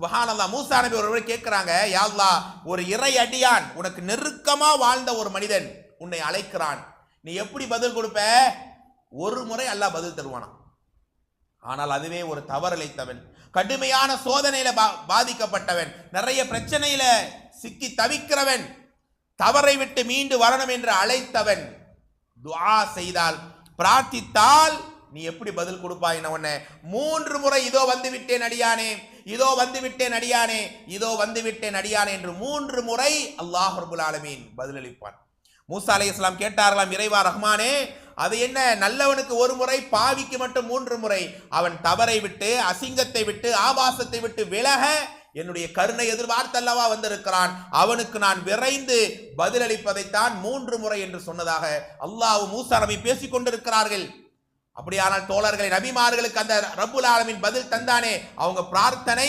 சுபஹானல்லா மூசா நபி ஒரு கேட்குறாங்க யாழ்லா ஒரு இறை அடியான் உனக்கு நெருக்கமாக வாழ்ந்த ஒரு மனிதன் உன்னை அழைக்கிறான். நீ எப்படி பதில் கொடுப்ப? ஒரு முறை அல்லாஹ் பதில் தருவானா ஆனால் அதுவே ஒரு தவறளித்தவன் கடுமையான சோதனையில பா- பாதிக்கப்பட்டவன். நிறைய பிரச்சனையில சிக்கி தவிக்கிறவன். தவறை விட்டு மீண்டு வரணும் என்று அழைத்தவன். துஆ செய்தால் பிரார்த்தித்தால் நீ எப்படி பதில் கொடுப்பாய்? உன்னை. மூன்று முறை இதோ வந்து விட்டேன் அடியானே. இதோ வந்துவிட்டேன் அடியானே இதோ வந்துவிட்டேன் அடியானே என்று மூன்று முறை அல்லாஹ் ரபுல் ஆலமீன் பதிலளிப்பான். மூசா அலை இஸ்லாம் கேட்டார்களாம் இறைவா ரஹ்மானே அது என்ன? நல்லவனுக்கு ஒரு முறை பாவிக்கு மட்டும் மூன்று முறை. அவன் தவறை விட்டு அசிங்கத்தை விட்டு ஆபாசத்தை விட்டு விலக என்னுடைய கருணை எதிர்பார்த்தல்லவா வந்திருக்கிறான். அவனுக்கு நான் விரைந்து பதிலளிப்பதைத்தான் மூன்று முறை என்று சொன்னதாக அல்லாஹ் மூசா நபி பேசிக் கொண்டிருக்கிறார்கள் அப்படியானால் தோழர்களை நபிமார்களுக்கு அந்த ரபுல் ஆலமின் பதில் தந்தானே. அவங்க பிரார்த்தனை